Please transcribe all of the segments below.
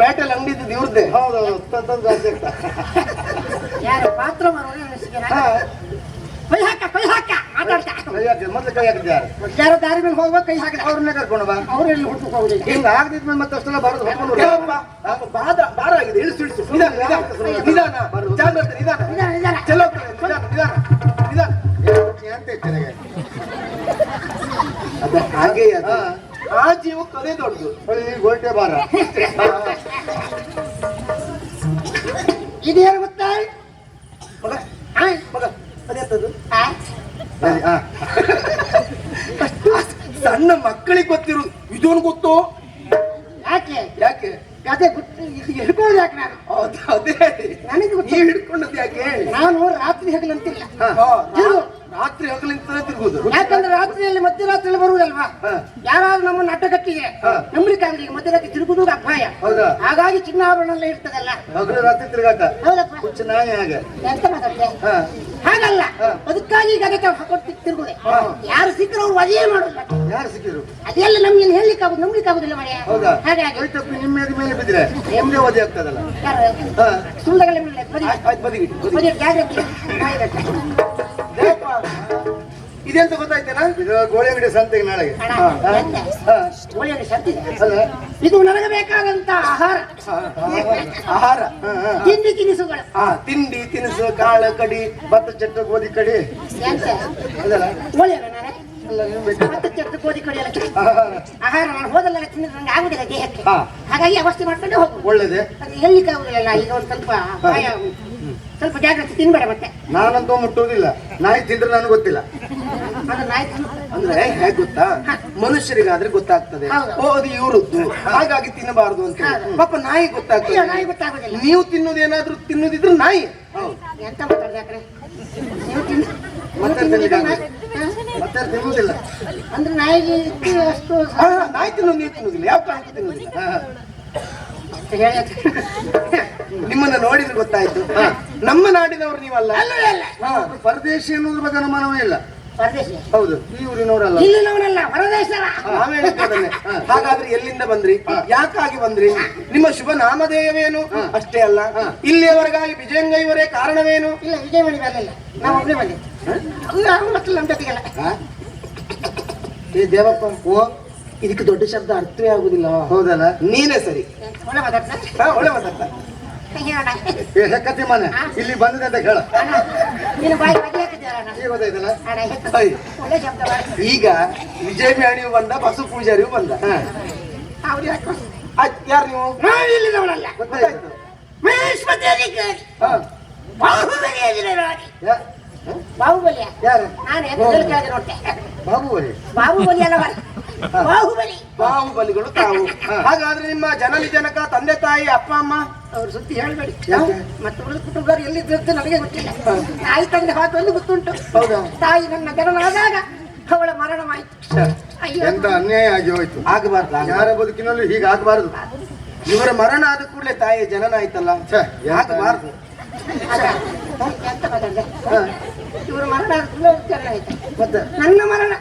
ಪೇಟೆಲ್ ಅಂಗಡಿ ಇದ್ದಿದ್ದು ಇವ್ರದ್ದೆ ಹೌದು ತಂದು ಜಾಸ್ತಿ ಯಾರು ಪಾತ್ರ? ಕೈ ಹಾಕ ಕೈ ಹಾಕ ಮಾತಾಡ್ತಾ. ಕೈ ಹಾಕಿದ್ ಮೊದ್ಲು ಕೈ ಹಾಕಿದ್ದೆ ಯಾರು? ಯಾರೋ ದಾರಿ ಮೇಲೆ ಹೋಗುವಾಗ ಕೈ ಹಾಕಿದ ಅವ್ರನ್ನೇ ಕರ್ಕೊಂಡು ಬಾ. ಅವ್ರು ಎಲ್ಲಿ ಹುಟ್ಟು ಹಿಂಗ ಆಗದಿದ್ಮೇಲೆ ಮತ್ತೆ ಅಷ್ಟೆಲ್ಲ ಬರೋದು ಹೊತ್ಕೊಂಡು ದೇವಪ್ಪ ಬಾದ ಭಾರ ಆಗಿದೆ ಇಳಿಸು ಇಳಿಸು. ನಿಧಾನ ನಿಧಾನ. ಜಾಗ್ರತೆ ನಿಧಾನ. ನಿಧಾನ ಚಲೋ ನಿಧಾನ ನಿಧಾನ. ನಿಧಾನ. ಅಂತ ಹಾಗೆ ಅದು. ಹಾ. ಆ ಜೀವ ಕಲೆ ದೊಡ್ಡದು. ಗೋಲ್ಟೆ ಬಾರ ಇದೇನು ಗೊತ್ತಾ? ಮಗ? ಮಗ. ಅದೆಂತದ್ದು. ಸಣ್ಣ ಮಕ್ಕಳಿಗೆ ಗೊತ್ತಿರೋದು ಇದೊಂದು ಗೊತ್ತು? ಯಾಕೆ? ಯಾಕೆ? ಅದೇ ಗೊತ್ತು. ಇದು ಹಿಡ್ಕೊಳ್ಳೋದು ಯಾಕೆ ನಾನು? ಅದೇ. ನನಗೆ. ನೀವು ಹಿಡ್ಕೊಂಡದ್ದು ಯಾಕೆ? ನಾನು ರಾತ್ರಿ ಹಗಲಂತಿಲ್ಲ. ರಾತ್ರಿ ಹಗಲಿಂದ ತಿರುಗುದು ಯಾಕಂದ್ರೆ ರಾತ್ರಿಯಲ್ಲಿ ಮಧ್ಯರಾತ್ರಿಯಲ್ಲಿ ಬರುವುದಲ್ವಾ. ಯಾರಾದ್ರೂ ನಮ್ಮ ನಾಟಕಕ್ಕೆ ಹಾ. ನಂಬಲಿಕ್ಕಾಗಲಿ ಮಧ್ಯರಾತ್ರಿ ತಿರುಗುದು ಅಪಾಯ. ಹೌದಾ? ಹಾಗಾಗಿ ಚಿನ್ನಾಭರಣ ಎಲ್ಲ ಇರ್ತದಲ್ಲ? ಹಗಲು ರಾತ್ರಿ ತಿರುಗಾಟ? ಹುಚ್ಚು ನಾಯಿ ಹಾಗೆ. ಎಂತ ಮಾತಾಡ್ತೆ ಹಾಗಲ್ಲ. ಅದಕ್ಕಾಗಿ ಗದಕ ಹಾಕೊಟ್ಟು ತಿರುಗುದೆ. ಯಾರು ಸಿಕ್ಕರು ಅವ್ರು ಅದೇ ಮಾಡೋದು ಯಾರು ಸಿಕ್ಕಿದ್ರು? ಅದೆಲ್ಲ ನಮ್ಗೆ ಹೇಳಲಿಕ್ಕೆ ಆಗುದು ನಂಬಲಿಕ್ಕೆ ಆಗುದಿಲ್ಲ ಹೌದಾ? ಹಾಗಾಗಿ. ತಪ್ಪಿ ನಿಮ್ಮ ಮೇಲೆ ಬಿದ್ರೆ ನಿಮ್ದೇ ಓದಿ ಆಗ್ತದಲ್ಲ? ಸುಳ್ಳಗಳ ಮೇಲೆ ಬದಿ. ಬದಿ ಜಾಗ್ರತೆ. ಇದೆಂತ ಗೊತ್ತಾಯ್ತೇನಾ? ಇದು ಗೋಳಿ ಅಂಗಡಿ ಸಂತೆಗೆ ನಾಳೆ. ಅಲ್ಲ. ಇದು ನನಗೆ ಬೇಕಾದಂತ ಆಹಾರ. ಆಹಾರ. ತಿಂಡಿ ತಿನಿಸುಗಳು. ತಿಂಡಿ ತಿನಿಸು ಕಾಳು ಕಡಿ ಭತ್ತ ಚಟ್ಟ ಗೋಧಿ ಕಡಿ. ಅದಲ್ಲ ಚೆಟ್ಟು ಗೋಧಿ ಎಲ್ಲ. ಆಹಾರ ನಾನು ಹೋದಲ್ಲ ತಿಂದ್ರೆ ನಂಗೆ ಆಗುದಿಲ್ಲ ದೇಹಕ್ಕೆ. ಹಾಗಾಗಿ ಅವಸ್ಥೆ ಮಾಡ್ಕೊಂಡು ಹೋಗು ಒಳ್ಳೇದೆ. ಅದು ಎಲ್ಲಿಗೆ ಆಗುದಿಲ್ಲ ಈಗ ಒಂದು ಸ್ವಲ್ಪ ಭಯ ಸ್ವಲ್ಪ ಜಾಗ್ರತೆ ತಿನ್ಬೇಡ ಮತ್ತೆ. ನಾನಂತೂ ಮುಟ್ಟುವುದಿಲ್ಲ. ನಾಯಿ ತಿಂದ್ರೆ ನನಗೆ ಗೊತ್ತಿಲ್ಲ. ಅದು ನಾಯಿ ತಿನ್ನು. ಅಂದ್ರೆ ಹೇಗ್ ಗೊತ್ತಾ? ಮನುಷ್ಯರಿಗಾದ್ರೆ ಗೊತ್ತಾಗ್ತದೆ. ಹೌದು. ಓ ಅದು ಇವ್ರದ್ದು. ಹಾಗಾಗಿ ತಿನ್ನಬಾರದು ಅಂತ ಹೇಳಿ. ಹೌದು. ಪಾಪ ನಾಯಿ ಗೊತ್ತಾಗ್ತದೆ. ನಾಯಿ ಗೊತ್ತಾಗೋದಿಲ್ಲ. ನೀವು ತಿನ್ನೋದೇನಾದ್ರೂ ತಿನ್ನುದಿದ್ರೆ ನಾಯಿ. ಎಂತ ಮಾತಾಡ್ದೆ ಯಾಕ್ರೆ? ನೀವು ತಿನ್ನು. ಮತ್ತೆ ನೀವು ತಿನ್ನುವುದಿದ್ರೆ ನಾಯಿ- ಹಾ? ಮತ್ತೆ ತಿನ್ನುವುದಿಲ್ಲ ಅಂದ್ರೆ ನಾಯಿಗೆ ಅಷ್ಟು ಹಾ, ನಾಯಿ ತಿನ್ನೋದು ನೀವು ತಿನ್ನುದಿಲ್ಲ. ಯಾವ ಕಾರಣಕ್ಕೂ ತಿನ್ನುದಿಲ್ಲ? ಹಾ, ಹಾ. ಅಂತ ಹೇಳಿ ನಿಮ್ಮನ್ನ ನೋಡಿದ್ರೆ ಗೊತ್ತಾಯ್ತು. ನಮ್ಮ ನಾಡಿನವರು ನೀವಲ್ಲ. ಹಾ, ಪರದೇಶಿ ಅನ್ನೋದ್ರ ಬಗ್ಗೆ ಅನುಮಾನವೇ ಇಲ್ಲ. ಪರದೇಶಿ. ಹೌದು ಈ ಊರಿನವರಲ್ಲ. ಇಲ್ಲಿನವನಲ್ಲ ನಾವೇ. ಹಾಗಾದ್ರೆ ಎಲ್ಲಿಂದ ಬಂದ್ರಿ? ಯಾಕಾಗಿ ಬಂದ್ರಿ? ನಿಮ್ಮ ಶುಭ ನಾಮಧೇಯವೇನು ಅಷ್ಟೇ ಅಲ್ಲ. ಇಲ್ಲಿಯವರೆಗಾಗಿ ವಿಜಯಂಗೈವರೇ ಕಾರಣವೇನು? ಇಲ್ಲ ವಿಜಯವಾಣಿ ಬರಲಿಲ್ಲ ನಾವು ಒಬ್ಬನೇ ಬಂದೆ ಅವ್ರು ಅವ್ರು ಮತ್ತೆ ನಮ್ಮ ಜೊತೆಗೆಲ್ಲ. ಹಾ? ಏ ದೇವಪ್ಪ ಓ. ಇದಕ್ಕೆ ದೊಡ್ಡ ಶಬ್ದ ಅರ್ಥವೇ ಆಗುದಿಲ್ಲ. ಹೌದಲ್ಲ? ನೀನೇ ಸರಿ. ಒಳ್ಳೆ ಮಾತಾಡ್ತಾ? ಹಾ, ಒಳ್ಳೆ ಮಾತಾಡ್ತಾ. ಹೇಳೋಣ ಮನೆ ಇಲ್ಲಿ ಬಂದಿದೆ ಅಂತ ಹೇಳ. ನೀನು ಬಾಯಿ ಈಗ ಗೊತ್ತಾಯ್ತಲ್ಲ ಅಣ್ಣ. ಹೆಕ್ಕ. ಒಳ್ಳೆ ಶಬ್ದ ಈಗ ವಿಜಯ ಮ್ಯಾಣಿಯು ಬಂದ ಬಸು ಪೂಜಾರಿ ಬಂದ. ಅವ್ರು ಯಾರು ನೀವು? ಗೊತ್ತಾಯ್ತು. ಮಹೇಶ್ವತಿ ಅಧಿಕಾರಿ ಬಾಹುಬಲಿ ಅಧಿಕಾರಿ ಬಾಹುಬಲಿಯ ಯಾರು? ನಾನು ಎದ್ದು ಕೆಳಗೆ ನೋಡ್ತೆ. ಬಾಬುವರಿ ಬಾಹುಬಲಿ ಅಲ್ಲ ಬರ ಬಾಹುಬಲಿ. ಬಾಹುಬಲಿಗಳು ತಾವು. ಹಾಗಾದ್ರೆ ನಿಮ್ಮ ಜನನಿ ಜನಕ ತಂದೆ ತಾಯಿ ಅಪ್ಪ ಅಮ್ಮ? ಅವ್ರ ಸುದ್ದಿ ಹೇಳ್ಬೇಡಿ. ಯಾಕೆ? ಮತ್ತೆ ಉಳಿದ ಕುಟುಂಬದವ್ರು ಎಲ್ಲಿದ್ದು ಅಂತ ನನಗೆ ಗೊತ್ತಿಲ್ಲ. ತಾಯಿ ತಂದೆ ಹಾಕೊಂಡು ಗೊತ್ತುಂಟು. ಹೌದಾ? ತಾಯಿ ನನ್ನ ಜನನಾದಾಗ ಅವಳ ಮರಣವಾಯಿತು. ಅಯ್ಯೋ. ಎಂತ ಅನ್ಯಾಯ ಆಗಿ ಹೋಯ್ತು? ಆಗಬಾರ್ದು ಯಾರ ಬದುಕಿನಲ್ಲೂ ಹೀಗೆ ಆಗಬಾರದು. ಇವರ ಮರಣ ಆದ ಕೂಡಲೇ ತಾಯಿ ಜನನ ಆಯ್ತಲ್ಲ ಆಗಬಾರ್ದು. ಇವರ ಮರಣ ಆದ ಕೂಡಲೇ ಜನ ಆಯ್ತು. ನನ್ನ ಮರಣ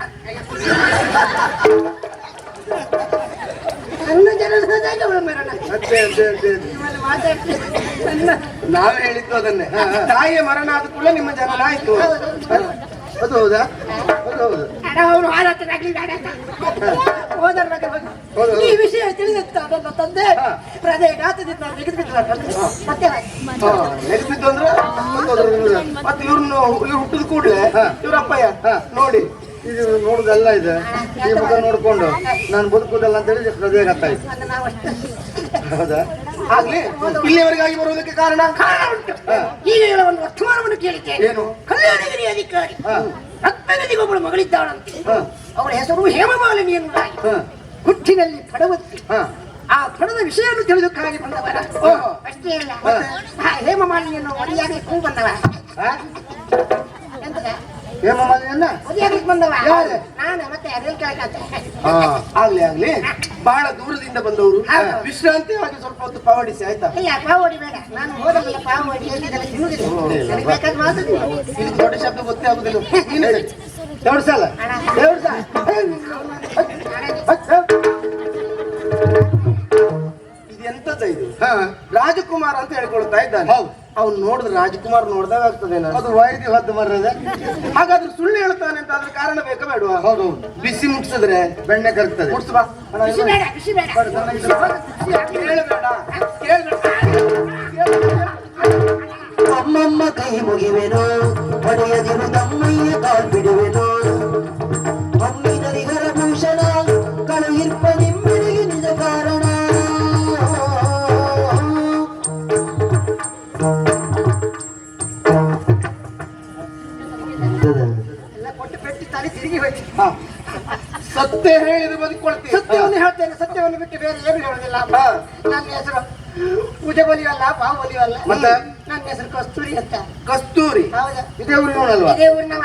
ನನ್ನ ಜನ ಅವಳ ಮರಣ ಅದೇ ಅದೇ ನಾವೇ ಹೇಳಿದ್ದು ಅದನ್ನೇ ತಾಯಿಯ ಮರಣ ಆದ ಕೂಡಲೇ ನಿಮ್ಮ ಜನನ ಆಯ್ತು ಅದು ಹೌದಾ ಅದು ಹೌದು ಅವನು. ಹೋದರ ಬಗ್ಗೆ ಹೋಗಿ. ಈ ವಿಷಯ ತಿಳಿದಿತ್ತು ಅದನ್ನ ತಂದೆ. ಹೃದಯ ಮತ್ತೆ ಹೋಗಿ. ಅಂದ್ರೆ ಮತ್ತೆ ಇವ್ರನ್ನ ಇವ್ರು ಹುಟ್ಟಿದ ಕೂಡಲೇ ಹಾ. ಇವ್ರ ಅಪ್ಪಯ್ಯ ಹಾ. ನೋಡಿ ಇದು ನೋಡುದೆಲ್ಲ ಇದೆ. ಈ ಮುಖ ನೋಡ್ಕೊಂಡು ನಾನು ಬದುಕುದಲ್ಲ ಅಂತ ಹೇಳಿ ಹೃದಯ ಗೊತ್ತಾಯ್ತು ಹೌದಾ? ಆಗ್ಲಿ ಇಲ್ಲಿಯವರೆಗಾಗಿ ಬರುವುದಕ್ಕೆ ಕಾರಣ? ಈಗ ಹೇಳ ಒಂದು ವರ್ತಮಾನವನ್ನು ಕೇಳಿದ್ದೇನೆ ಏನು? ಕಲ್ಯಾಣಗಿರಿ ಅಧಿಕಾರಿ. ಹಾ. ರತ್ನಗದಿಗೊಬ್ಬಳು ಮಗಳಿದ್ದಾಳಂತೆ. ಅವಳ ಹೆಸರು ಹೇಮಮಾಲಿನಿ ಎನ್ನುವುದಾಗಿ. ಹುಟ್ಟಿನಲ್ಲಿ ಪಡವತ್ತಿ ಆ ಪಡದ ವಿಷಯವನ್ನು ತಿಳಿದಕ್ಕಾಗಿ ಬಂದವರ ಅಷ್ಟೇ ಅಲ್ಲ. ಹೇಮಮಾಲಿನಿಯನ್ನು ಹೇಮಮಾಲಿನಿಯನ್ನು ಕೂ ಬಂದವ ಕೇಳಕತ್ತೆ ಹಾ ಆಗ್ಲಿ ಆಗ್ಲಿ. ಬಹಳ ದೂರದಿಂದ ಬಂದವರು. ವಿಶ್ರಾಂತಿ ವಿಶ್ರಾಂತಿಯಾಗಿ ಸ್ವಲ್ಪ ಹೊತ್ತು ಪಾವಡಿಸಿ ಆಯ್ತಾ? ದೊಡ್ಡ ಶಬ್ದ ಗೊತ್ತೇ ಆಗುದಿಲ್ಲ. ಅಣ್ಣ. ಸಲ. ನಾನೇ- ಇದು? ಎಂತ ನಲವತ್ತೈದು ಹಾ. ರಾಜಕುಮಾರ ಅಂತ ಹೇಳ್ಕೊಳ್ತಾ ಇದ್ದಾನೆ. ಹೌದು. ಅವ್ನು ನೋಡಿದ್ರೆ ರಾಜಕುಮಾರ್ ನೋಡ್ದಾಗ ಆಗ್ತದೆ ನಾನು ಅದು ವೈದ್ಯ ಹೊದ್ದು ಬರ್ರದೆ ಹಾಗಾದ್ರೆ ಸುಳ್ಳು ಹೇಳ್ತಾನೆ ಅಂತ ಅದ್ರ ಕಾರಣ ಬೇಕಾ ಬೇಡುವ? ಹೌದು. ಬಿಸಿ ಮುಟ್ಸಿದ್ರೆ ಬೆಣ್ಣೆ ಕರ್ತದೆ ಮುಟ್ಸು ಬಾ. ಬಿಸಿ ಬೇಡ ಬಿಸಿ ಬೇಡ. ಕೇಳಬೇಡ ಕೇಳಬೇಡ ಅಮ್ಮಮ್ಮ ಕೈ ಮುಗಿವೆನು ಪಡೆಯದಿರು ತಮ್ಮಯ್ಯ ಕಾಲ್ ಬಿಡುವೆನು. ಸತ್ಯ ಹೇಳಿದ್ರೆ ಬದುಕೊಳ್ತೀವಿ ಸತ್ಯವನ್ನು ಹೇಳ್ತೇನೆ ಸತ್ಯವನ್ನು ಬಿಟ್ಟು ಬೇರೆ ಏನು ಹೇಳೋದಿಲ್ಲ. ನನ್ನ ಹೆಸರು ಪೂಜೆ ಬಲಿಯಲ್ಲ ಬಾವು ಬಲಿಯಲ್ಲ ಮತ್ತೆ? ನನ್ನ ಹೆಸರು ಕಸ್ತೂರಿ ಅಂತ. ಕಸ್ತೂರಿ. ಹೌದಾ. ಇದೇ ಊರಿನವಳಲ್ವಾ ಇದೇ ಊರಿನವ.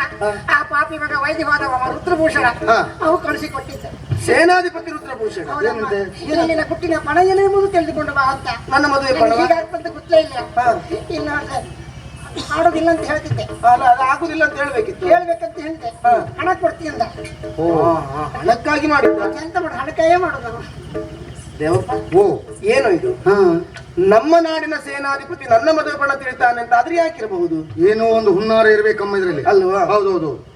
ಆ ಪಾಪಿ ಮಗ ವೈದ್ಯ ಹೋದವ ರುದ್ರಭೂಷಣ. ಅವು ಕಳಿಸಿ ಕೊಟ್ಟಿದ್ದ ಸೇನಾಧಿಪತಿ ರುದ್ರಭೂಷಣ? ಇಲ್ಲಿನ ಹುಟ್ಟಿನ ಪಣ ಎಂಬುದು ತಿಳಿದುಕೊಂಡು ಬಾ ಅಂತ. ನನ್ನ ಮದುವೆ ಹೀಗಾಗ್ತಂತ ಗೊತ್ತೇ ಇಲ್ಲ. ಇಲ್ಲ ಮಾಡೋದಿಲ್ಲ ಅಂತ ಹೇಳ್ತಿದ್ದೆ. ಅಲ್ಲ ಅದು ಆಗುದಿಲ್ಲ ಅಂತ ಹೇಳ್ಬೇಕಿತ್ತು. ಹೇಳ್ಬೇಕಂತ ಹೇಳಿದೆ. ಹಾ. ಹಣ ಕೊಡ್ತೀನಿ ಅಂದ. ಓ ಹಣಕ್ಕಾಗಿ ಮಾಡಿದ್ದ ಎಂತ ಮಾಡು ಹಣಕಾಯೇ ಮಾಡೋದು ದೇವಪ್ಪ ಓ ಏನು ಇದು? ಹಾ. ನಮ್ಮ ನಾಡಿನ ಸೇನಾಧಿಪತಿ ನನ್ನ ಮದುವೆ ಬಣ್ಣ ತಿಳಿತಾನೆ ಅಂತ ಆದ್ರೆ ಯಾಕಿರಬಹುದು? ಏನೋ ಒಂದು ಹುನ್ನಾರ ಇರ್ಬೇಕಮ್ಮ ಇದ್ರಲ್ಲಿ. ಅಲ್ವಾ? ಹೌದೌದು.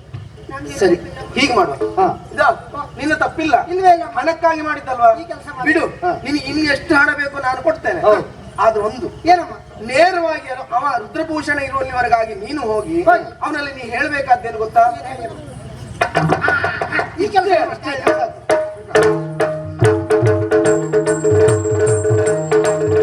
ಸರಿ ಹೀಗೆ ಮಾಡುವ ಹಾ. ಇದಾ ನಿನ್ನ ತಪ್ಪಿಲ್ಲ. ಇಲ್ವೇ ಇಲ್ಲ. ಹಣಕ್ಕಾಗಿ ಮಾಡಿದ್ದಲ್ವಾ? ಈ ಕೆಲ್ಸ ಮಾಡಿ. ಬಿಡು. ಹಾ. ನಿನಗೆ ಇನ್ನು ಎಷ್ಟು ಹಣ ಬೇಕು ನಾನು ಕೊಡ್ತೇನೆ. ಹೌದು. ಆದ್ರೆ ಒಂದು. ಏನಮ್ಮ? ನೇರವಾಗಿ ಅವ- ರುದ್ರಭೂಷಣ ಇರುವವರಿಗಾಗಿ ನೀನು ಹೋಗಿ. ಅವನಲ್ಲಿ ನೀ ಹೇಳ್ಬೇಕಾದ್ದೇನು ಗೊತ್ತಾ? ಈ ಕೆಲಸ ಅಷ್ಟೇ